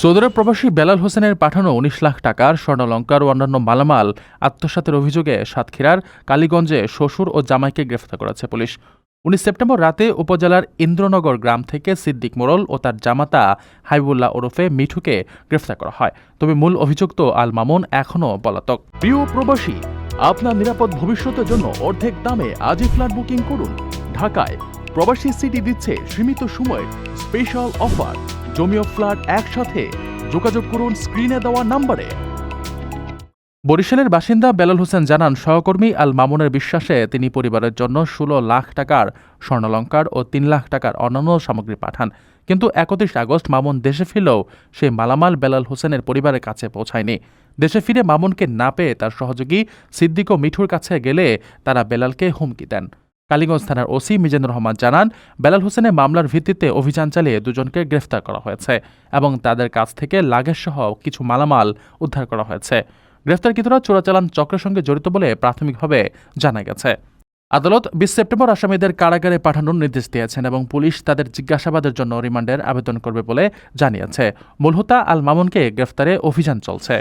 সৌদির প্রবাসী বেলাল হোসেনের পাঠানো উনিশ লাখ টাকার স্বর্ণালঙ্কার ও অন্যান্য মালামাল আত্মসাতের অভিযোগে সাতক্ষীরার কালীগঞ্জে শ্বশুর ও জামাইকে গ্রেফতার করেছে পুলিশ। উনিশ সেপ্টেম্বর রাতে উপজেলার ইন্দ্রনগর গ্রাম থেকে সিদ্দিক মোরল ও তার জামাতা হাইবুল্লাহ ওরফে মিঠুকে গ্রেফতার করা হয়। তবে মূল অভিযুক্ত আল মামুন এখনও পলাতক। প্রিয় প্রবাসী, আপনার নিরাপদ ভবিষ্যতের জন্য অর্ধেক দামে আজই ফ্ল্যাট বুকিং করুন। ঢাকায় প্রবাসী সিটি দিচ্ছে সীমিত সময়ের স্পেশাল অফার। জমিও ফ্ল্যাট একসাথে। যোগাযোগ করুন স্ক্রিনে দেওয়া নম্বরে। বরিশালের বাসিন্দা বেলাল হোসেন জানান, সহকর্মী আল মামুনের বিশ্বাসে তিনি পরিবারের জন্য ষোলো লাখ টাকার স্বর্ণালঙ্কার ও তিন লাখ টাকার অন্যান্য সামগ্রী পাঠান। কিন্তু একত্রিশ আগস্ট মামুন দেশে ফিরলেও সেই মালামাল বেলাল হোসেনের পরিবারের কাছে পৌঁছায়নি। দেশে ফিরে মামুনকে না পেয়ে তার সহযোগী সিদ্দিক ও মিঠুর কাছে গেলে তারা বেলালকে হুমকি দেন। কালীগঞ্জ থানার ওসি মিজানুর রহমান জানান, বেলাল হোসেনের মামলার ভিত্তিতে অভিযান চালিয়ে দুজনকে গ্রেফতার করা হয়েছে এবং তাদের কাছ থেকে লাগেজ সহ কিছু মালামাল উদ্ধার করা হয়েছে। গ্রেফতারকৃতরা চোরাচালান চক্রের সঙ্গে জড়িত বলে প্রাথমিকভাবে জানা গেছে। আদালত বিশ সেপ্টেম্বর আসামিদের কারাগারে পাঠানোর নির্দেশ দিয়েছেন এবং পুলিশ তাদের জিজ্ঞাসাবাদের জন্য রিমান্ডের আবেদন করবে বলে জানিয়েছে। মূলহোতা আল মামুনকে গ্রেফতারে অভিযান চলছে।